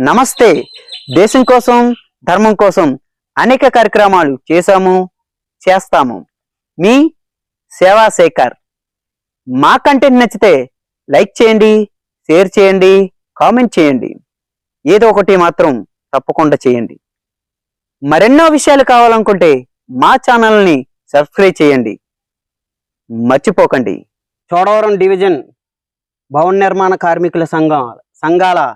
నమస్తే. దేశం కోసం ధర్మం కోసం అనేక కార్యక్రమాలు చేశాము చేస్తాము. మీ సేవా శేఖర్. మా కంటెంట్ నచ్చితే లైక్ చేయండి షేర్ చేయండి కామెంట్ చేయండి. ఏదో ఒకటి మాత్రం తప్పకుండా చేయండి. మరెన్నో విషయాలు కావాలనుకుంటే మా ఛానల్ని సబ్స్క్రైబ్ చేయండి. మర్చిపోకండి. చోడవరం డివిజన్ భవన నిర్మాణ కార్మికుల సంఘం సంఘాల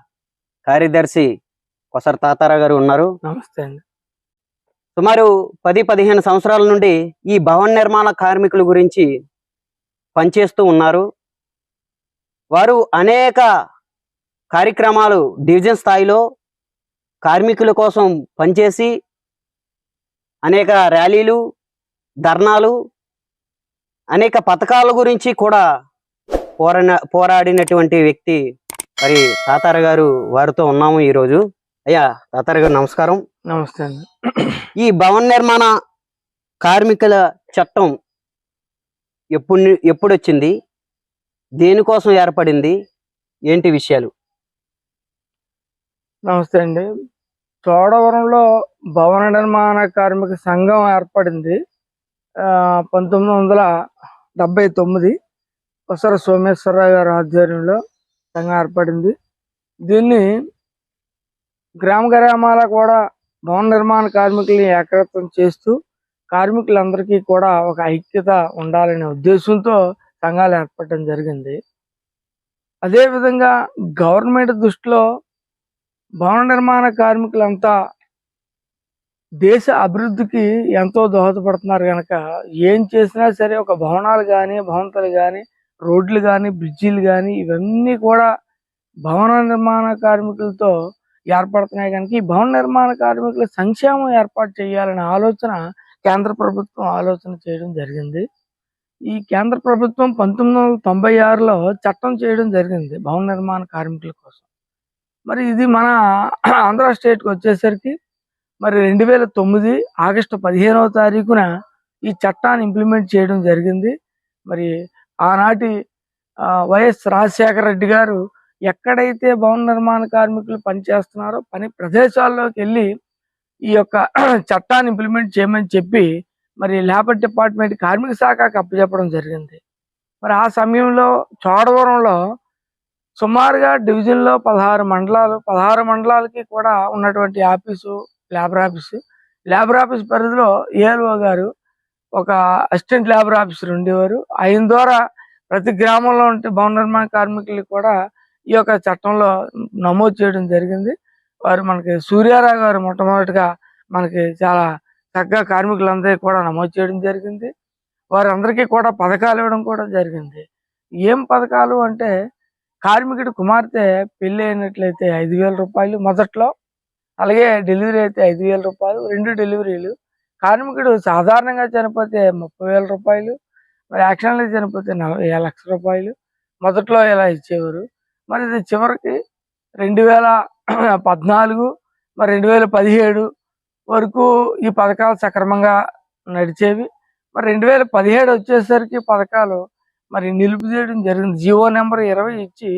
కార్యదర్శి కొసర తాతారా గారు ఉన్నారు. నమస్తే అండి. సుమారు పది పదిహేను సంవత్సరాల నుండి ఈ భవన నిర్మాణ కార్మికుల గురించి పనిచేస్తూ ఉన్నారు. వారు అనేక కార్యక్రమాలు డివిజన్ స్థాయిలో కార్మికుల కోసం పనిచేసి అనేక ర్యాలీలు ధర్నాలు అనేక పథకాల గురించి కూడా పోరాడిన పోరాడినటువంటి వ్యక్తి మరి తాతార గారు వారితో ఉన్నాము ఈరోజు. అయ్యా తాతార గారు నమస్కారం. నమస్తే అండి. ఈ భవన నిర్మాణ కార్మికుల చట్టం ఎప్పుడు ఎప్పుడు వచ్చింది దేనికోసం ఏర్పడింది? ఏంటి విషయాలు? నమస్తే అండి. చోడవరంలో భవన నిర్మాణ కార్మిక సంఘం ఏర్పడింది. పంతొమ్మిది వందల డెబ్బై తొమ్మిది కొసర సోమేశ్వరరావు గారి ఆధ్వర్యంలో. సంఘం ఏర్పడింది. దీన్ని గ్రామ గ్రామాల కూడా భవన నిర్మాణ కార్మికుల్ని ఏకత్వం చేస్తూ కార్మికులందరికీ కూడా ఒక ఐక్యత ఉండాలనే ఉద్దేశంతో సంఘాలు ఏర్పడటం జరిగింది. అదేవిధంగా గవర్నమెంట్ దృష్టిలో భవన నిర్మాణ కార్మికులంతా దేశ అభివృద్ధికి ఎంతో దోహదపడుతున్నారు కనుక ఏం చేసినా సరే ఒక భవనాలు కానీ భవంతులు కానీ రోడ్లు కానీ బ్రిడ్జీలు కానీ ఇవన్నీ కూడా భవన నిర్మాణ కార్మికులతో ఏర్పడుతున్నాయి కనుక ఈ భవన నిర్మాణ కార్మికుల సంక్షేమం ఏర్పాటు చేయాలనే ఆలోచన కేంద్ర ప్రభుత్వం ఆలోచన చేయడం జరిగింది. ఈ కేంద్ర ప్రభుత్వం పంతొమ్మిది వందల తొంభై ఆరులో చట్టం చేయడం జరిగింది భవన నిర్మాణ కార్మికుల కోసం. మరి ఇది మన ఆంధ్ర స్టేట్కి వచ్చేసరికి మరి రెండు వేల తొమ్మిది ఆగస్టు పదిహేనవ తారీఖున ఈ చట్టాన్ని ఇంప్లిమెంట్ చేయడం జరిగింది. మరి ఆనాటి వైఎస్ రాజశేఖర రెడ్డి గారు ఎక్కడైతే భవన నిర్మాణ కార్మికులు పనిచేస్తున్నారో పని ప్రదేశాల్లోకి వెళ్ళి ఈ యొక్క చట్టాన్ని ఇంప్లిమెంట్ చేయమని చెప్పి మరి లేబర్ డిపార్ట్మెంట్ కార్మిక శాఖకు అప్పచెప్పడం జరిగింది. మరి ఆ సమయంలో చోడవరంలో సుమారుగా డివిజన్లో పదహారు మండలాలు పదహారు మండలాలకి కూడా ఉన్నటువంటి office labour office. Labour office పరిధిలో ఏఎల్ఓ గారు ఒక అసిస్టెంట్ లేబర్ ఆఫీసర్ ఉండేవారు. ఆయన ద్వారా ప్రతి గ్రామంలో ఉంటే భవన నిర్మాణ కార్మికులు కూడా ఈ యొక్క చట్టంలో నమోదు చేయడం జరిగింది. వారు మనకి సూర్యారావు గారు మొట్టమొదటిగా మనకి చాలా చక్కగా కార్మికులందరికీ కూడా నమోదు చేయడం జరిగింది. వారందరికీ కూడా పథకాలు ఇవ్వడం కూడా జరిగింది. ఏం పథకాలు అంటే కార్మికుడి కుమార్తె పెళ్ళి అయినట్లయితే ఐదు వేల రూపాయలు మొదట్లో అలాగే డెలివరీ అయితే ఐదు వేల రూపాయలు రెండు డెలివరీలు కార్మికుడు సాధారణంగా చనిపోతే ముప్పై వేల రూపాయలు మరి యాక్సిడెంట్లో చనిపోతే నలభై లక్షల రూపాయలు. మొదట్లో ఇలా ఇచ్చేవారు. మరి ఇది చివరికి రెండు వేల పద్నాలుగు మరి రెండు వేల పదిహేడు వరకు ఈ పథకాలు సక్రమంగా నడిచేవి. మరి రెండు వేల పదిహేడు వచ్చేసరికి పథకాలు మరి నిలిపివేయడం జరిగింది. జియో నెంబర్ ఇరవై ఇచ్చి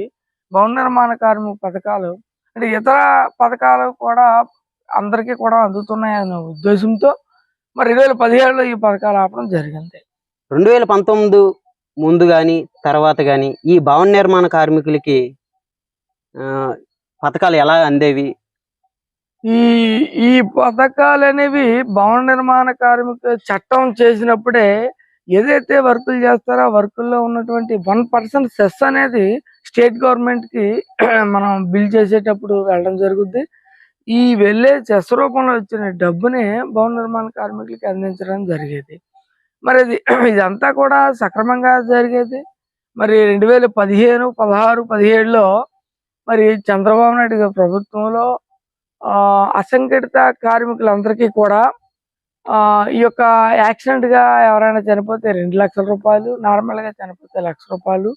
భవన నిర్మాణ కార్మిక పథకాలు అంటే ఇతర పథకాలు కూడా అందరికీ కూడా అందుతున్నాయనే ఉద్దేశంతో మరి రెండు వేల పదిహేడులో ఈ పథకాలు ఆపడం జరిగింది. రెండు వేల పంతొమ్మిది ముందు కానీ తర్వాత కానీ ఈ భవన నిర్మాణ కార్మికులకి పథకాలు ఎలా అందేవి? ఈ ఈ పథకాలు అనేవి భవన నిర్మాణ కార్మిక చట్టం చేసినప్పుడే ఏదైతే వర్కులు చేస్తారో వర్కుల్లో ఉన్నటువంటి వన్ పర్సెంట్ సెస్ అనేది స్టేట్ గవర్నమెంట్కి మనం బిల్ చేసేటప్పుడు వెళ్ళడం జరుగుద్ది. ఈ వెళ్ళే చెస్ రూపంలో వచ్చిన డబ్బుని భవన నిర్మాణ కార్మికులకి అందించడం జరిగేది. మరి ఇది ఇదంతా కూడా సక్రమంగా జరిగేది. మరి రెండు వేల పదిహేను పదహారు పదిహేడులో మరి చంద్రబాబు నాయుడు గారి ప్రభుత్వంలో ఆ, అసంఘటిత కార్మికులందరికీ కూడా ఈ యొక్క యాక్సిడెంట్గా ఎవరైనా చనిపోతే రెండు లక్షల రూపాయలు నార్మల్గా చనిపోతే లక్ష రూపాయలు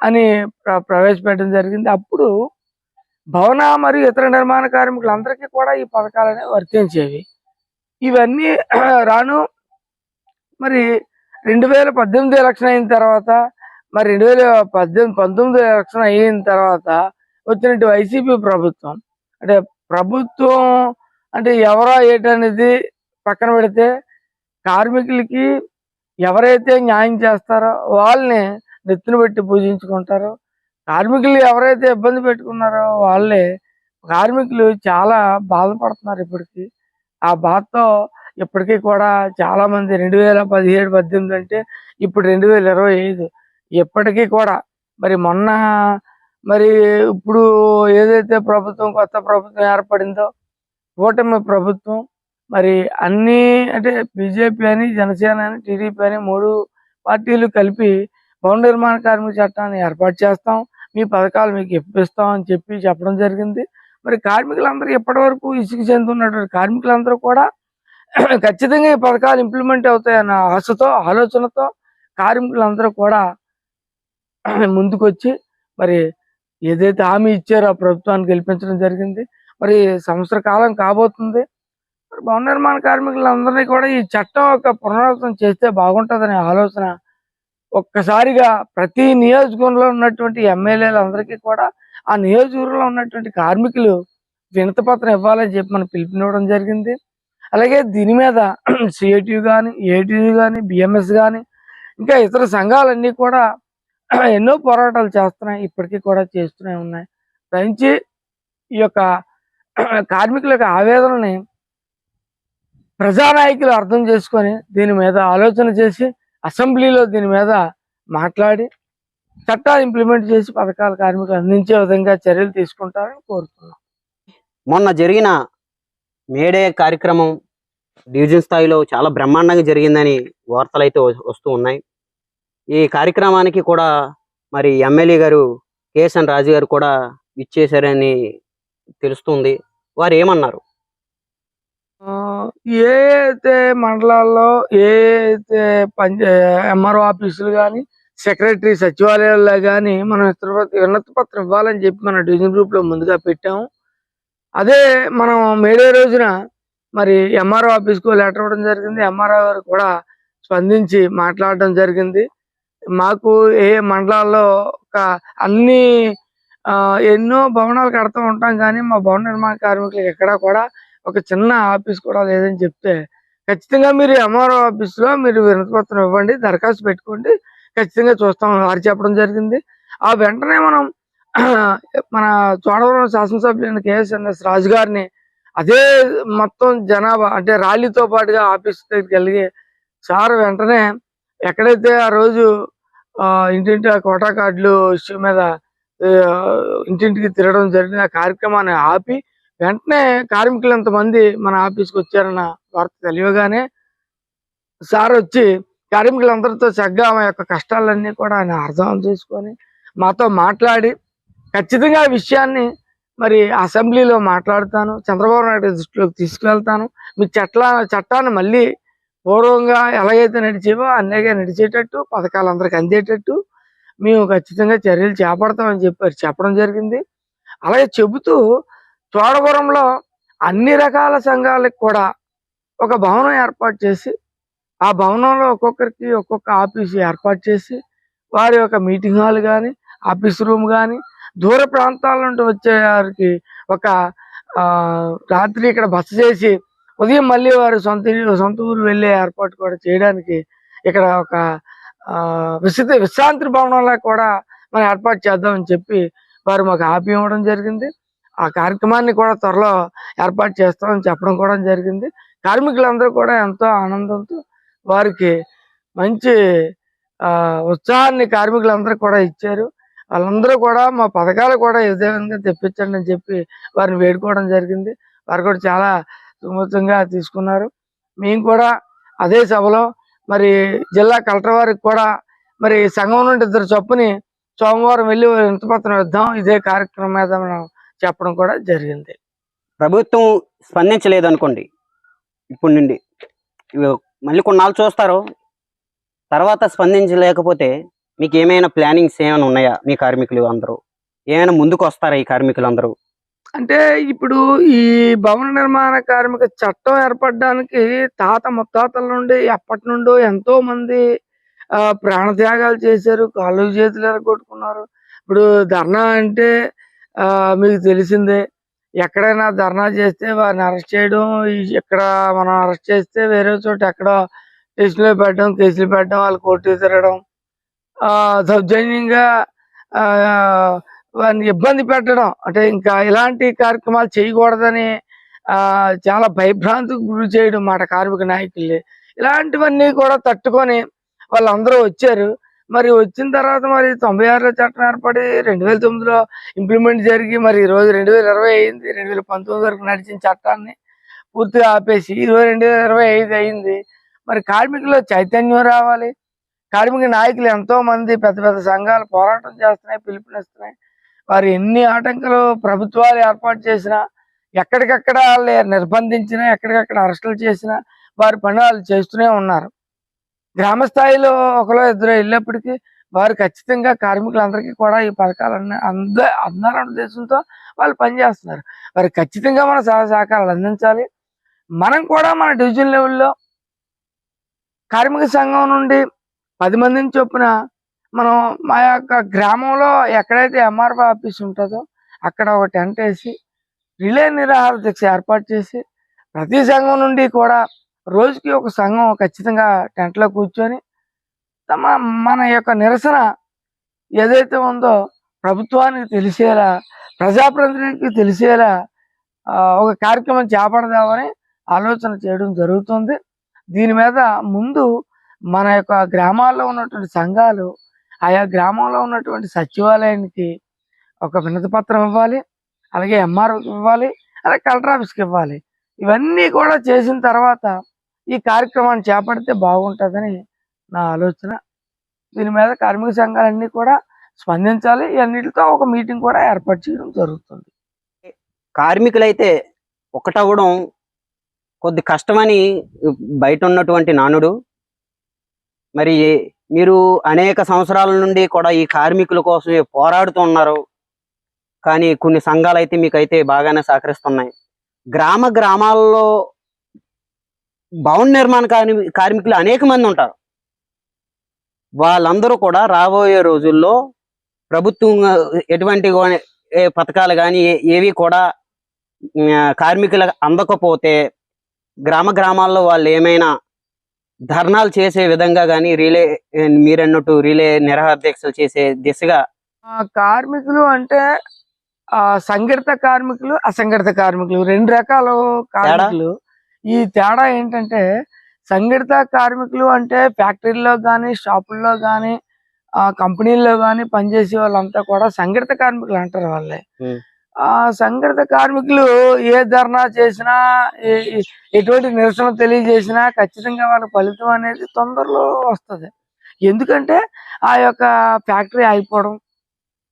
అని ప్ర- ప్రవేశపెట్టడం జరిగింది. అప్పుడు భవన మరియు ఇతర నిర్మాణ కార్మికులందరికీ కూడా ఈ పథకాలు అనేవి వర్తించేవి. ఇవన్నీ రాను మరి రెండు వేల పద్దెనిమిది ఎలక్షన్ అయిన తర్వాత మరి రెండు వేల పద్దెనిమిది పంతొమ్మిది ఎలక్షన్ అయిన తర్వాత వచ్చినట్టు వైసీపీ ప్రభుత్వం. అంటే ప్రభుత్వం అంటే ఎవరో ఏంటనేది పక్కన పెడితే కార్మికులకి ఎవరైతే న్యాయం చేస్తారో వాళ్ళని నెత్తిన పెట్టి పూజించుకుంటారో కార్మికులు ఎవరైతే ఇబ్బంది పెట్టుకున్నారో వాళ్ళే కార్మికులు చాలా బాధపడుతున్నారు ఇప్పటికి. ఆ బాధతో ఇప్పటికీ కూడా చాలా మంది రెండు వేల పదిహేడు పద్దెనిమిది అంటే ఇప్పుడు రెండు వేల ఇరవై ఐదు. ఇప్పటికీ కూడా మరి మొన్న మరి ఇప్పుడు ఏదైతే ప్రభుత్వం కొత్త ప్రభుత్వం ఏర్పడిందో కూటమి ప్రభుత్వం మరి అన్ని అంటే బీజేపీ అని జనసేన అని టీడీపీ అని మూడు పార్టీలు కలిపి భవన నిర్మాణ కార్మిక చట్టాన్ని ఏర్పాటు చేస్తాం. మీ పథకాలు మీకు ఇప్పిస్తాం అని చెప్పి చెప్పడం జరిగింది. మరి కార్మికులందరూ ఇప్పటి వరకు ఇసుక చెందుతున్నటువంటి కార్మికులందరూ కూడా ఖచ్చితంగా ఈ పథకాలు ఇంప్లిమెంట్ అవుతాయన్న ఆశతో ఆలోచనతో కార్మికులందరూ కూడా ముందుకొచ్చి మరి ఏదైతే హామీ ఇచ్చారో ఆ ప్రభుత్వాన్ని గెలిపించడం జరిగింది. మరి సంవత్సర కాలం కాబోతుంది. మరి భవన నిర్మాణ కార్మికులందరినీ కూడా ఈ చట్టం ఒక పునరావృతం చేస్తే బాగుంటుందనే ఆలోచన ఒక్కసారిగా ప్రతి నియోజకవర్గంలో ఉన్నటువంటి ఎమ్మెల్యేలందరికీ కూడా ఆ నియోజకవర్గంలో ఉన్నటువంటి కార్మికులు వినతపత్రం ఇవ్వాలని చెప్పి మనం పిలుపునివ్వడం జరిగింది. అలాగే దీని మీద సిఐటి కానీ ఏటియు కానీ బిఎంఎస్ కానీ ఇంకా ఇతర సంఘాలన్నీ కూడా ఎన్నో పోరాటాలు చేస్తున్నాయి ఇప్పటికీ కూడా చేస్తూనే ఉన్నాయి. దయించి ఈ యొక్క కార్మికుల యొక్క ఆవేదనని ప్రజానాయకులు అర్థం చేసుకొని దీని మీద ఆలోచన చేసి అసెంబ్లీలో దీని మీద మాట్లాడి చట్టాలు ఇంప్లిమెంట్ చేసి పథకాలు కార్మికులు అందించే విధంగా చర్యలు తీసుకుంటారని కోరుతున్నాం. మొన్న జరిగిన మేడే కార్యక్రమం డివిజన్ స్థాయిలో చాలా బ్రహ్మాండంగా జరిగిందని వార్తలు అయితే వస్తూ ఉన్నాయి. ఈ కార్యక్రమానికి కూడా మరి ఎమ్మెల్యే గారు కేఎస్ఎన్ రాజు గారు కూడా ఇచ్చేశారని తెలుస్తుంది. వారు ఏమన్నారు ఏ అయితే మండలాల్లో ఏ అయితే పంచ ఎంఆర్ఓ ఆఫీసులు కానీ సెక్రటరీ సచివాలయాల్లో కానీ మనం విస్తృత- వినతి పత్రం ఇవ్వాలని చెప్పి మన డివిజన్ గ్రూప్లో ముందుగా పెట్టాము. అదే మనం మేడే రోజున మరి ఎంఆర్ఓ ఆఫీస్కు లెటర్ ఇవ్వడం జరిగింది. ఎంఆర్ఓ గారు కూడా స్పందించి మాట్లాడడం జరిగింది. మాకు ఏ మండలాల్లో ఒక అన్ని ఆ, ఎన్నో భవనాలు కడుతూ ఉంటాం కానీ మా భవన నిర్మాణ కార్మికులకు ఎక్కడా కూడా ఒక చిన్న ఆఫీస్ కూడా లేదని చెప్తే ఖచ్చితంగా మీరు ఎంఆర్ఓ ఆఫీస్లో మీరు వినతిపత్రం ఇవ్వండి దరఖాస్తు పెట్టుకోండి ఖచ్చితంగా చూస్తాం వారు చెప్పడం జరిగింది. ఆ వెంటనే మనం మన చోడవరం శాసనసభ్యులైన కేఎస్ఎన్ఎస్ రాజు గారిని అదే మొత్తం జనాభా అంటే ర్యాలీతో పాటుగా ఆఫీస్ దగ్గరికి వెళ్ళి సార్ వెంటనే ఎక్కడైతే ఆ రోజు ఇంటింటి ఆ కోటా కార్డులు ఇష్యూ మీద ఇంటింటికి తిరగడం జరిగింది ఆ కార్యక్రమాన్ని ఆపి వెంటనే కార్మికులు ఎంతమంది మన ఆఫీస్కి వచ్చారన్న వార్త తెలియగానే సార్ వచ్చి కార్మికులందరితో చక్కగా మా యొక్క కష్టాలన్నీ కూడా ఆయన అర్థం చేసుకొని మాతో మాట్లాడి ఖచ్చితంగా ఆ విషయాన్ని మరి అసెంబ్లీలో మాట్లాడుతాను. చంద్రబాబు నాయుడు దృష్టిలోకి తీసుకువెళ్తాను. మీ చట్ల చట్టాన్ని మళ్ళీ పూర్వంగా ఎలాగైతే నడిచేవో అన్నగా నడిచేటట్టు పథకాలు అందరికి అందేటట్టు మేము ఖచ్చితంగా చర్యలు చేపడతామని చెప్పారు చెప్పడం జరిగింది. అలాగే చెబుతూ తోడవరంలో అన్ని రకాల సంఘాలకు కూడా ఒక భవనం ఏర్పాటు చేసి ఆ భవనంలో ఒక్కొక్కరికి ఒక్కొక్క ఆఫీసు ఏర్పాటు చేసి వారి యొక్క మీటింగ్ హాల్ కానీ ఆఫీస్ రూమ్ కానీ దూర ప్రాంతాల నుండి వచ్చే వారికి ఒక రాత్రి ఇక్కడ బస చేసి ఉదయం మళ్ళీ వారు సొంత సొంత ఊరు వెళ్ళే ఏర్పాటు కూడా చేయడానికి ఇక్కడ ఒక ఆ, విశ్రాంతి భవనంలో కూడా మనం ఏర్పాటు చేద్దామని చెప్పి వారు మాకు ఆపి ఇవ్వడం జరిగింది. ఆ కార్యక్రమాన్ని కూడా త్వరలో ఏర్పాటు చేస్తామని చెప్పడం కూడా జరిగింది. కార్మికులందరూ కూడా ఎంతో ఆనందంతో వారికి మంచి ఉత్సాహాన్ని కార్మికులందరూ కూడా ఇచ్చారు. వాళ్ళందరూ కూడా మా పథకాలు కూడా ఇదే విధంగా తెప్పించండి అని చెప్పి వారిని వేడుకోవడం జరిగింది. వారు కూడా చాలా సుమతంగా తీసుకున్నారు. మేము కూడా అదే సభలో మరి జిల్లా కలెక్టర్ వారికి కూడా మరి సంఘం నుండి ఇద్దరు చొప్పుని సోమవారం వెళ్ళి వినతిపత్రం ఇద్దాం ఇదే కార్యక్రమం మీద మనం చెప్పడం కూడా జరిగింది. ప్రభుత్వం స్పందించలేదు అనుకోండి ఇప్పుడు నుండి మళ్ళీ కొన్నాళ్ళు చూస్తారు తర్వాత స్పందించలేకపోతే మీకు ఏమైనా ప్లానింగ్స్ ఏమైనా ఉన్నాయా మీ కార్మికులు అందరూ? ఏమైనా ముందుకు వస్తారా ఈ కార్మికులు అందరూ? అంటే ఇప్పుడు ఈ భవన నిర్మాణ కార్మిక చట్టం ఏర్పడడానికి తాత ముత్తాతల నుండి ఎప్పటి నుండో ఎంతో మంది ఆ, ప్రాణత్యాగాలు చేశారు. కాళ్ళు చేతులు ఎరగొట్టుకున్నారు. ఇప్పుడు ధర్నా అంటే మీకు తెలిసిందే. ఎక్కడైనా ధర్నా చేస్తే వారిని అరెస్ట్ చేయడం ఇక్కడ మనం అరెస్ట్ చేస్తే వేరే చోట ఎక్కడ స్టేషన్లో పెట్టడం కేసులు పెట్టడం వాళ్ళు కోర్టు తిరగడం సౌజన్యంగా వారిని ఇబ్బంది పెట్టడం. అంటే ఇంకా ఇలాంటి కార్యక్రమాలు చేయకూడదని చాలా భయభ్రాంతికి గురి చేయడం మాట కార్మిక నాయకులు. ఇలాంటివన్నీ కూడా తట్టుకొని వాళ్ళందరూ వచ్చారు. మరి వచ్చిన తర్వాత మరి తొంభై ఆరులో చట్టం ఏర్పడి రెండు వేల తొమ్మిదిలో ఇంప్లిమెంట్ జరిగి మరి ఈరోజు రెండు వేల ఇరవై అయింది. రెండు వేల పంతొమ్మిది వరకు నడిచిన చట్టాన్ని పూర్తిగా ఆపేసి ఇరవై రెండు వేల ఇరవై ఐదు అయింది. మరి కార్మికులు చైతన్యం రావాలి. కార్మిక నాయకులు ఎంతో మంది పెద్ద పెద్ద సంఘాలు పోరాటం చేస్తున్నాయి పిలుపునిస్తున్నాయి. వారు ఎన్ని ఆటంకాలు ప్రభుత్వాలు ఏర్పాటు చేసినా ఎక్కడికక్కడ వాళ్ళు నిర్బంధించినా ఎక్కడికక్కడ అరెస్టులు చేసినా వారి పని వాళ్ళు చేస్తూనే ఉన్నారు. గ్రామ స్థాయిలో ఒకరో ఇద్దరు వెళ్ళేప్పటికీ వారు ఖచ్చితంగా కార్మికులందరికీ కూడా ఈ పథకాలన్నీ అంద అందాలన్న ఉద్దేశంతో వాళ్ళు పనిచేస్తున్నారు. వారు ఖచ్చితంగా మన సహాయ సహకారాలు అందించాలి. మనం కూడా మన డివిజన్ లెవెల్లో కార్మిక సంఘం నుండి పది మందిని చొప్పున మనం మా యొక్క గ్రామంలో ఎక్కడైతే ఎంఆర్ఓ ఆఫీస్ ఉంటుందో అక్కడ ఒక టెంట్ వేసి రిలే నిరాహార దీక్ష ఏర్పాటు చేసి ప్రతి సంఘం నుండి కూడా రోజుకి ఒక సంఘం ఖచ్చితంగా టెంట్లో కూర్చొని తమ మన యొక్క నిరసన ఏదైతే ఉందో ప్రభుత్వానికి తెలిసేలా ప్రజాప్రతినిధికి తెలిసేలా ఒక కార్యక్రమం చేపడదామని ఆలోచన చేయడం జరుగుతుంది. దీని మీద ముందు మన యొక్క గ్రామాల్లో ఉన్నటువంటి సంఘాలు ఆయా గ్రామంలో ఉన్నటువంటి సచివాలయానికి ఒక వినతిపత్రం ఇవ్వాలి అలాగే ఎంఆర్ఓకి ఇవ్వాలి అలాగే కలెక్టర్ ఆఫీస్కి ఇవ్వాలి. ఇవన్నీ కూడా చేసిన తర్వాత ఈ కార్యక్రమాన్ని చేపడితే బాగుంటుందని నా ఆలోచన. దీని మీద కార్మిక సంఘాలన్నీ కూడా స్పందించాలి. ఇవన్నిటితో ఒక మీటింగ్ కూడా ఏర్పాటు చేయడం జరుగుతుంది. కార్మికులైతే ఒకటవడం కొద్ది కష్టమని బయట ఉన్నటువంటి నానుడు. మరి మీరు అనేక సంవత్సరాల నుండి కూడా ఈ కార్మికుల కోసం పోరాడుతూ ఉన్నారు. కానీ కొన్ని సంఘాలు అయితే మీకైతే బాగానే సహకరిస్తున్నాయి. గ్రామ గ్రామాల్లో భవన నిర్మాణ కార్మి కార్మికులు అనేక మంది ఉంటారు. వాళ్ళందరూ కూడా రాబోయే రోజుల్లో ప్రభుత్వం ఎటువంటి పథకాలు కానీ ఏవి కూడా ఉమ్, కార్మికులకు అందకపోతే గ్రామ గ్రామాల్లో వాళ్ళు ఏమైనా ధర్నాలు చేసే విధంగా కానీ రిలే మీరన్నట్టు రిలే నిరహార దీక్షలు చేసే దిశగా కార్మికులు అంటే సంఘటిత కార్మికులు అసంఘటిత కార్మికులు రెండు రకాల కార్మికులు. ఈ తేడా ఏంటంటే సంఘటిత కార్మికులు అంటే ఫ్యాక్టరీల్లో కానీ షాపుల్లో కానీ ఆ కంపెనీల్లో కానీ పనిచేసే వాళ్ళంతా కూడా సంఘటిత కార్మికులు అంటారు వాళ్ళే. ఆ సంఘటిత కార్మికులు ఏ ధర్నా చేసినా ఎటువంటి నిరసన తెలియజేసినా ఖచ్చితంగా వాళ్ళ ఫలితం అనేది తొందరలో వస్తది. ఎందుకంటే ఆ యొక్క ఫ్యాక్టరీ ఆగిపోవడం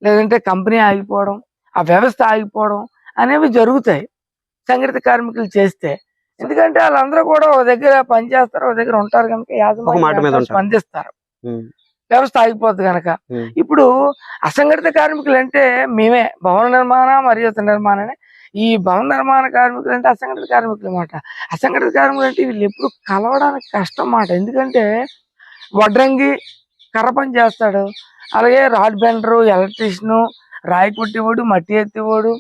లేదంటే కంపెనీ ఆగిపోవడం ఆ వ్యవస్థ ఆగిపోవడం అనేవి జరుగుతాయి. సంఘటిత కార్మికులు చేస్తే ఎందుకంటే వాళ్ళందరూ కూడా ఒక దగ్గర పనిచేస్తారు ఒక దగ్గర ఉంటారు కనుక యాజమాన్యం. స్పందిస్తారు. వ్యవస్థ ఆగిపోద్ది కనుక. ఇప్పుడు అసంఘటిత కార్మికులు అంటే మేమే భవన నిర్మాణ మరియు ఇతర నిర్మాణ అని. ఈ భవన నిర్మాణ కార్మికులు అంటే అసంఘటిత కార్మికులు అన్నమాట. అసంఘటిత కార్మికులు అంటే వీళ్ళు ఎప్పుడు కలవడానికి కష్టం అన్నమాట ఎందుకంటే వడ్రంగి కర్ర పని చేస్తాడు. అలాగే రాడ్ బెండరు ఎలక్ట్రీషియన్ రాయి కొట్టేవాడు మట్టి ఎత్తేవాడు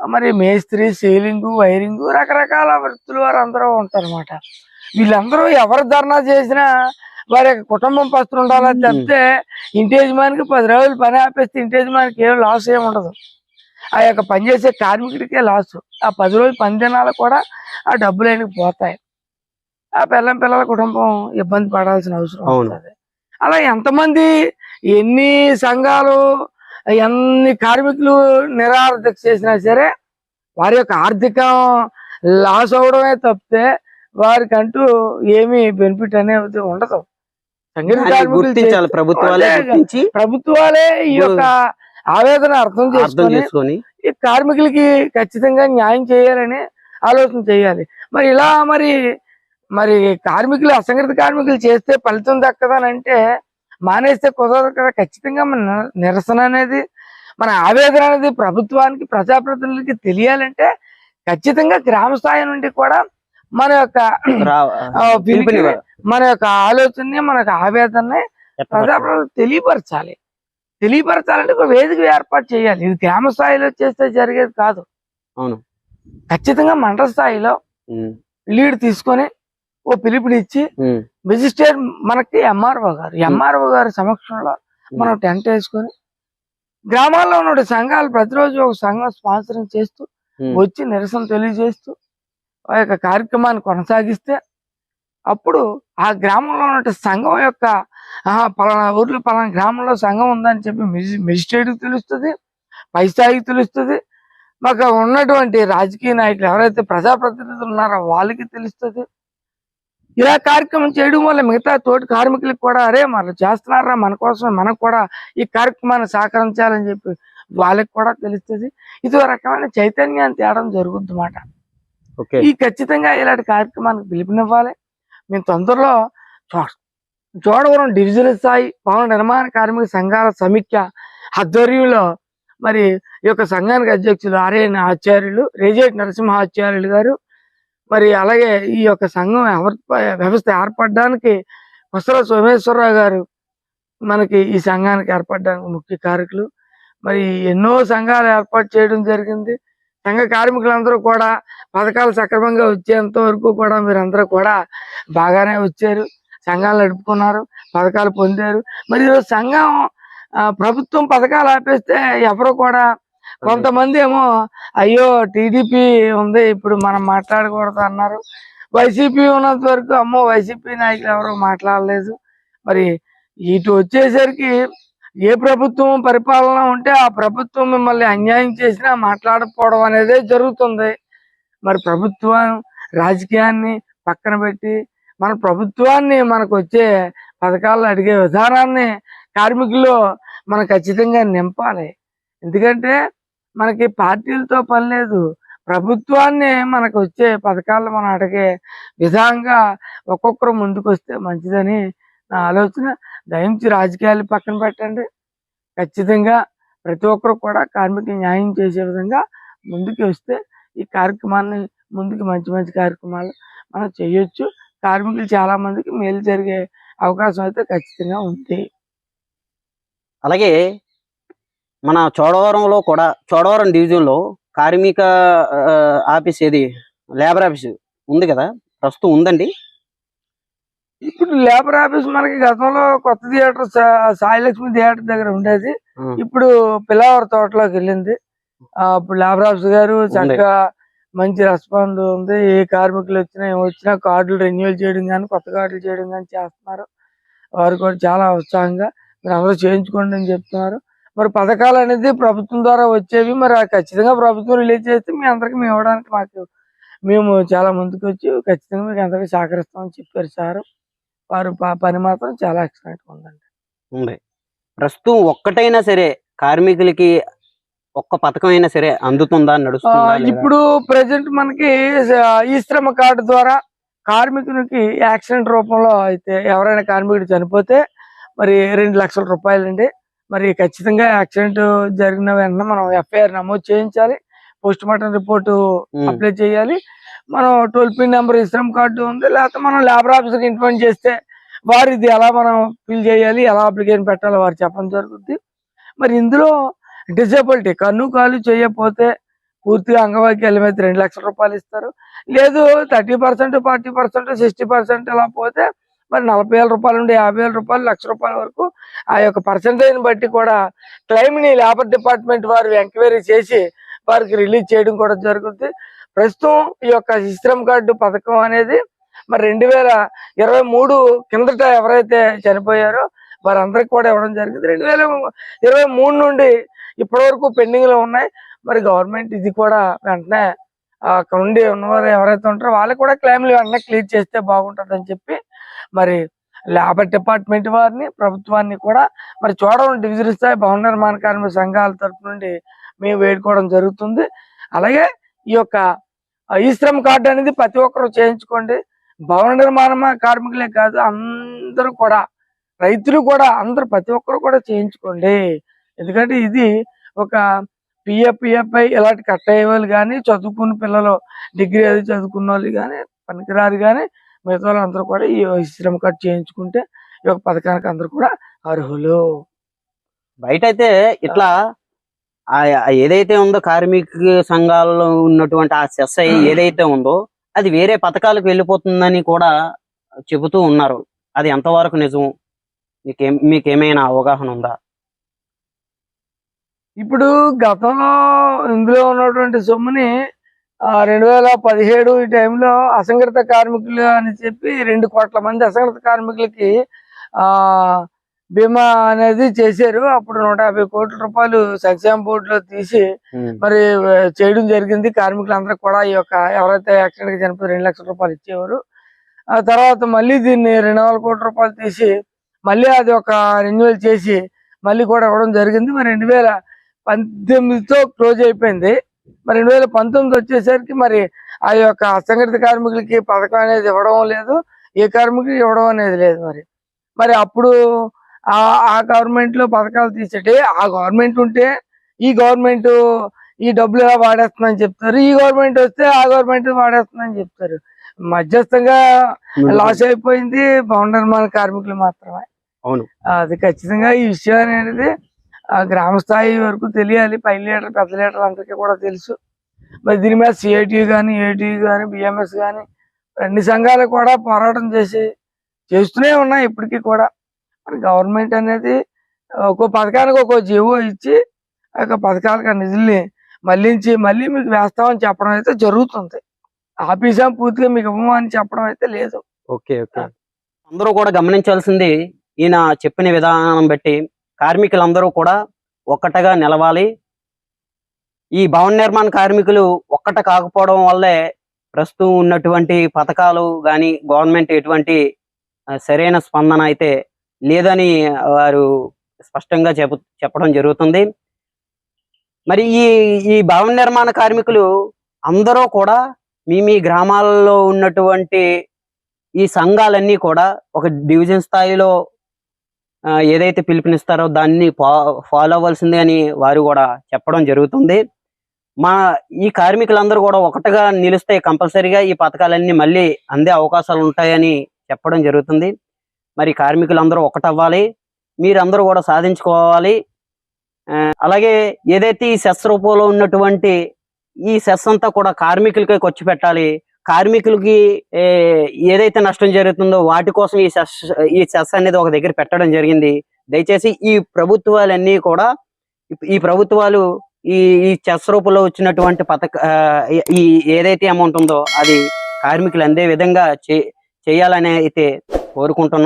మరి మేస్త్రి సీలింగ్ వైరింగ్ రకరకాల వృత్తులు వారు అందరూ ఉంటారు అనమాట వీళ్ళందరూ ఎవరు ధర్నా చేసినా వారి యొక్క కుటుంబం పస్తులు ఉండాలని. చెప్తే ఇంటి యజమానికి పది రోజులు పని ఆపేస్తే ఇంటి యజమానికి ఏం లాస్ ఏమి ఉండదు. ఆ యొక్క పనిచేసే కార్మికుడికే లాస్ ఆ పది రోజులు పని దినాలు కూడా ఆ డబ్బులు ఆయనకి పోతాయి. ఆ పిల్లం పిల్లల కుటుంబం ఇబ్బంది పడాల్సిన అవసరం అవును. వస్తుంది. అలా ఎంతమంది ఎన్ని సంఘాలు ఎన్ని కార్మికులు నిరాహార చేసినా సరే వారి యొక్క ఆర్థికం లాస్ అవడమే తప్పితే వారికంటూ ఏమీ బెనిఫిట్ అనేది ఉండదు. దాన్ని కార్మికులు ప్రభుత్వాలే ప్రభుత్వాలే ఈ యొక్క ఆవేదన అర్థం చేసుకొని ఈ కార్మికులకి ఖచ్చితంగా న్యాయం చేయాలని ఆలోచన చేయాలి. మరి ఇలా మరి మరి కార్మికులు అసంఘటిత కార్మికులు చేస్తే ఫలితం దక్కదని అంటే మానేస్తే కుదరదు కదా. ఖచ్చితంగా మన నిర- నిరసన అనేది మన ఆవేదన అనేది ప్రభుత్వానికి ప్రజాప్రతినిధులకి తెలియాలంటే ఖచ్చితంగా గ్రామ స్థాయి నుండి కూడా మన యొక్క. మన యొక్క ఆలోచనని మన యొక్క ఆవేదనని ప్రజాప్రతినిధులకు తెలియపరచాలి. తెలియపరచాలంటే ఒక వేదిక ఏర్పాటు చేయాలి. ఇది గ్రామ స్థాయిలో చేస్తే జరిగేది కాదు. అవును. ఖచ్చితంగా మండల స్థాయిలో లీడ్ తీసుకొని ఓ పిలుపునిచ్చి మెజిస్ట్రేట్ మనకి ఎంఆర్ఓ గారు. ఎంఆర్ఓ గారి సమక్షంలో మనం టెంట్ వేసుకొని గ్రామాల్లో ఉన్న సంఘాలు ప్రతిరోజు ఒక సంఘం స్పాన్సరింగ్ చేస్తూ వచ్చి నిరసన తెలియజేస్తూ ఆ యొక్క కార్యక్రమాన్ని కొనసాగిస్తే అప్పుడు ఆ గ్రామంలో ఉన్న సంఘం యొక్క పలానా ఊర్లో పలానా గ్రామంలో సంఘం ఉందని చెప్పి మెజిస్ట్రేట్కి తెలుస్తుంది పై స్థాయికి తెలుస్తుంది. మాకు ఉన్నటువంటి రాజకీయ నాయకులు ఎవరైతే ప్రజాప్రతినిధులు ఉన్నారో వాళ్ళకి తెలుస్తుంది. ఇలా కార్యక్రమం చేయడం వల్ల మిగతా తోటి కార్మికులకు కూడా అరే మనం చేస్తున్నారా మన కోసం మనకు కూడా ఈ కార్యక్రమాన్ని సహకరించాలని చెప్పి వాళ్ళకి కూడా తెలుస్తుంది. ఇది ఒక రకమైన చైతన్యాన్ని తేవడం జరుగుద్ది ఓకే. ఈ ఖచ్చితంగా ఇలాంటి కార్యక్రమానికి పిలుపునివ్వాలి. మేము తొందరలో చో- చోడవరం డివిజన్ స్థాయి భవన నిర్మాణ కార్మిక సంఘాల సమీక్ష ఆధ్వర్యంలో మరి ఈ యొక్క సంఘానికి అధ్యక్షులు ఆర్యన ఆచార్యులు రేజేటి నరసింహ ఆచార్యులు గారు మరి అలాగే ఈ యొక్క సంఘం వ్యవస్థ ఏర్పడడానికి కొసల సోమేశ్వరరావు గారు మనకి ఈ సంఘానికి ఏర్పడడానికి ముఖ్య కారకులు. మరి ఎన్నో సంఘాలు ఏర్పాటు చేయడం జరిగింది. సంఘ కార్మికులందరూ కూడా పథకాలు సక్రమంగా వచ్చేంత వరకు కూడా మీరందరూ కూడా బాగానే వచ్చారు. సంఘాలు నడుపుకున్నారు పథకాలు పొందారు. మరి ఈరోజు సంఘం ప్రభుత్వం పథకాలు ఆపేస్తే ఎవరు కూడా కొంతమంది ఏమో అయ్యో టీడీపీ ఉంది ఇప్పుడు మనం మాట్లాడకూడదు అన్నారు. వైసీపీ ఉన్నంత వరకు అమ్మో వైసీపీ నాయకులు ఎవరు మాట్లాడలేదు. మరి ఇటు వచ్చేసరికి ఏ ప్రభుత్వం పరిపాలన ఉంటే ఆ ప్రభుత్వం మిమ్మల్ని అన్యాయం చేసినా మాట్లాడకపోవడం అనేది జరుగుతుంది. మరి ప్రభుత్వం రాజకీయాన్ని పక్కన పెట్టి మన ప్రభుత్వాన్ని మనకు వచ్చే పథకాలు అడిగే విధానాన్ని కార్మికులు మనం ఖచ్చితంగా నింపాలి. ఎందుకంటే మనకి పార్టీలతో పని లేదు. ప్రభుత్వాన్ని మనకు వచ్చే పథకాలు మనం అడిగే విధంగా ఒక్కొక్కరు ముందుకు వస్తే మంచిదని నా ఆలోచన. దయించి రాజకీయాలు పక్కన పెట్టండి. ఖచ్చితంగా ప్రతి ఒక్కరు కూడా కార్మిక న్యాయం చేసే విధంగా ముందుకు వస్తే ఈ కార్యక్రమాన్ని ముందుకు మంచి మంచి కార్యక్రమాలు మనం చేయొచ్చు. కార్మికులు చాలా మందికి మేలు జరిగే అవకాశం అయితే ఖచ్చితంగా ఉంది. అలాగే మన చోడవరంలో కూడా చోడవరం డివిజన్లో కార్మిక ఆఫీస్ ఏది? లేబర్ ఆఫీస్ ఉంది కదా? ప్రస్తుతం ఉందండి. ఇప్పుడు లేబర్ ఆఫీస్ మనకి గతంలో కొత్త థియేటర్ సాయిలక్ష్మి థియేటర్ దగ్గర ఉండేది. ఇప్పుడు పిల్లవారి తోటలోకి వెళ్ళింది. ఆ, ఇప్పుడు లేబర్ ఆఫీస్ గారు చక్కగా మంచి రెస్పాన్స్ ఉంది. ఏ కార్మికులు వచ్చినా వచ్చినా కార్డులు రెన్యువల్ చేయడం కానీ కొత్త కార్డులు చేయడం కానీ చేస్తున్నారు. వారు కూడా చాలా ఉత్సాహంగా మీరు అందరూ చేయించుకోండి అని చెప్తున్నారు. మరి పథకాలు అనేది ప్రభుత్వం ద్వారా వచ్చేవి మరి ఖచ్చితంగా ప్రభుత్వం రిలీజ్ చేస్తే మీ అందరికి మేము ఇవ్వడానికి మాకు మేము చాలా ముందుకు వచ్చి ఖచ్చితంగా మీకు అందరికీ సహకరిస్తామని చెప్పారు సార్. వారు పని మాత్రం చాలా ఎక్సలెంట్ ఉందండి. ఉంది. ప్రస్తుతం ఒక్కటైనా సరే కార్మికులకి ఒక్క పథకం అయినా సరే అందుతుందా నడుస్తుందా? ఇప్పుడు ప్రజెంట్ మనకి ఈ శ్రమ కార్డు ద్వారా కార్మికునికి యాక్సిడెంట్ రూపంలో అయితే ఎవరైనా కార్మికుడు చనిపోతే మరి రెండు లక్షల రూపాయలండి. మరి ఖచ్చితంగా యాక్సిడెంట్ జరిగిన వెంటనే మనం ఎఫ్ఐఆర్ నమోదు చేయించాలి. పోస్ట్ మార్టం రిపోర్టు అప్లై చేయాలి. మనం toll free number eShram card ఉంది. లేకపోతే మనం లేబర్ ఆఫీసర్కి ఇన్ఫార్మ్ చేస్తే వారు ఇది ఎలా మనం ఫిల్ చేయాలి ఎలా అప్లికేషన్ పెట్టాలో వారు చెప్పడం జరుగుతుంది మరి ఇందులో డిసేబిలిటీ కన్ను కాలు చేయకపోతే పూర్తిగా అంగవైకల్యం అయితే రెండు లక్షల రూపాయలు ఇస్తారు. లేదు thirty percent forty percent sixty percent ఇలా పోతే మరి నలభై వేల రూపాయల నుండి యాభై వేల రూపాయలు లక్ష రూపాయల వరకు ఆ యొక్క పర్సంటేజ్ని బట్టి కూడా క్లెయిమ్ని లేబర్ డిపార్ట్మెంట్ వారు ఎంక్వైరీ చేసి వారికి రిలీజ్ చేయడం కూడా జరుగుతుంది. ప్రస్తుతం ఈ యొక్క శ్రమ్ కార్డు పథకం అనేది మరి రెండు వేల ఇరవై మూడు కిందట ఎవరైతే చనిపోయారో వారందరికి కూడా ఇవ్వడం జరిగింది. రెండు వేల ఇరవై మూడు నుండి ఇప్పటి వరకు పెండింగ్లో ఉన్నాయి. మరి గవర్నమెంట్ ఇది కూడా వెంటనే ఆ, అక్కడ ఉండి ఉన్నవారు ఎవరైతే ఉంటారో వాళ్ళకి కూడా క్లెయిమ్లు వెంటనే క్లియర్ చేస్తే బాగుంటుందని చెప్పి మరి లేబర్ డిపార్ట్మెంట్ వారిని ప్రభుత్వాన్ని కూడా మరి చూడడం డివిజన్ స్థాయి భవన నిర్మాణ కార్మిక సంఘాల తరపు నుండి మేము వేడుకోవడం జరుగుతుంది. అలాగే ఈ యొక్క ఈ శ్రమ్ కార్డు అనేది ప్రతి ఒక్కరు చేయించుకోండి. భవన నిర్మాణ కార్మికులే కాదు అందరూ కూడా రైతులు కూడా అందరూ ప్రతి ఒక్కరు కూడా చేయించుకోండి. ఎందుకంటే ఇది ఒక పిఎఫ్ పిఎఫ్ఐ ఇలాంటి కట్ అయ్యే వాళ్ళు కానీ చదువుకున్న పిల్లలు డిగ్రీ అది చదువుకున్న వాళ్ళు కానీ పనికిరారు కానీ మిగతా వాళ్ళందరూ కూడా ఈ శ్రమ కార్డు చేయించుకుంటే ఈ యొక్క పథకానికి అందరూ కూడా అర్హులు. బయట అయితే ఇట్లా ఏదైతే ఉందో కార్మిక సంఘాల్లో ఉన్నటువంటి ఆ సెస్ ఏదైతే ఉందో అది వేరే పథకాలకు వెళ్ళిపోతుందని కూడా చెబుతూ ఉన్నారు. అది ఎంతవరకు నిజం? మీకేం మీకేమైనా అవగాహన ఉందా? ఇప్పుడు గతంలో ఇందులో ఉన్నటువంటి సొమ్ముని రెండు వేల పదిహేడు ఈ టైంలో అసంఘటిత కార్మికులు అని చెప్పి రెండు కోట్ల మంది అసంఘటిత కార్మికులకి ఆ బీమా అనేది చేశారు. అప్పుడు నూట యాభై కోట్ల రూపాయలు సంక్షేమ బోర్డులో తీసి మరి చేయడం జరిగింది. కార్మికులందరూ కూడా ఈ యొక్క ఎవరైతే యాక్సిడెంట్ చనిపోయి రెండు లక్షల రూపాయలు ఇచ్చేవారు. ఆ తర్వాత మళ్ళీ దీన్ని రెండు వందల కోట్ల రూపాయలు తీసి మళ్ళీ అది ఒక రెన్యువల్ చేసి మళ్ళీ కూడా ఇవ్వడం జరిగింది. మరి రెండు వేల పద్దెనిమిదితో క్లోజ్ అయిపోయింది. మరి రెండు వేల పంతొమ్మిది వచ్చేసరికి మరి ఆ యొక్క అసంఘటిత కార్మికులకి పథకం అనేది ఇవ్వడం లేదు ఏ కార్మికులకి ఇవ్వడం అనేది లేదు మరి. మరి అప్పుడు ఆ ఆ గవర్నమెంట్లో పథకాలు తీసేటి ఆ గవర్నమెంట్ ఉంటే ఈ గవర్నమెంట్ ఈ డబ్బులు ఎలా వాడేస్తుందని చెప్తారు ఈ గవర్నమెంట్ వస్తే ఆ గవర్నమెంట్ వాడేస్తుందని చెప్తారు. మధ్యస్థంగా లాస్ అయిపోయింది భవన నిర్మాణ కార్మికులు మాత్రమే. అవును. అది ఖచ్చితంగా ఈ విషయం అనేది ఆ గ్రామ స్థాయి వరకు తెలియాలి. పై లీటర్ పెద్ద లీటర్ అందరికీ కూడా తెలుసు. మరి దీని మీద సిఐటి కానీ ఏటీ కానీ బిఎంఎస్ కానీ అన్ని సంఘాలు కూడా పోరాటం చేసి చేస్తూనే ఉన్నాయి ఇప్పటికీ కూడా. మరి గవర్నమెంట్ అనేది ఒక్కో పథకానికి ఒక్కో జీవో ఇచ్చి ఆ యొక్క పథకాలకు ఆ నిధుల్ని మళ్ళించి మళ్ళీ మీకు వేస్తామని చెప్పడం అయితే జరుగుతుంది. ఆఫీసాం పూర్తిగా మీకు ఇవ్వము అని చెప్పడం అయితే లేదు. Okay okay. అందరూ కూడా గమనించాల్సింది ఈయన చెప్పిన విధానం బట్టి కార్మికులందరూ కూడా ఒక్కటగా నిలవాలి. ఈ భవన నిర్మాణ కార్మికులు ఒక్కట కాకపోవడం వల్లే ప్రస్తుతం ఉన్నటువంటి పథకాలు కానీ గవర్నమెంట్ ఎటువంటి సరైన స్పందన అయితే లేదని వారు స్పష్టంగా చెప్ప చెప్పడం జరుగుతుంది. మరి ఈ ఈ భవన నిర్మాణ కార్మికులు అందరూ కూడా మీ మీ గ్రామాలలో ఉన్నటువంటి ఈ సంఘాలన్నీ కూడా ఒక డివిజన్ స్థాయిలో ఏదైతే పిలుపునిస్తారో దాన్ని ఫాలో అవ్వాల్సిందే అని వారు కూడా చెప్పడం జరుగుతుంది. మా ఈ కార్మికులందరూ కూడా ఒకటిగా నిలిస్తే కంపల్సరీగా ఈ పథకాలన్నీ మళ్ళీ అందే అవకాశాలు ఉంటాయని చెప్పడం జరుగుతుంది. మరి కార్మికులందరూ ఒకటవ్వాలి. మీరందరూ కూడా సాధించుకోవాలి. ఆ, అలాగే ఏదైతే ఈ సెస్ రూపంలో ఉన్నటువంటి ఈ సెస్ అంతా కూడా కార్మికులకే ఖర్చు పెట్టాలి కార్మికులకి ఏదైతే నష్టం జరుగుతుందో వాటి కోసం ఈ సెస్ ఈ సెస్ అనేది ఒక దగ్గర పెట్టడం జరిగింది. దయచేసి ఈ ప్రభుత్వాలన్నీ కూడా ఈ- ప్రభుత్వాలు ఈ ఈ చెస్ రూపంలో వచ్చినటువంటి పథక ఈ- ఈ ఏదైతే అమౌంట్ ఉందో అది కార్మికులు అందే విధంగా చే చేయాలని అయితే కోరుకుంటున్నాం.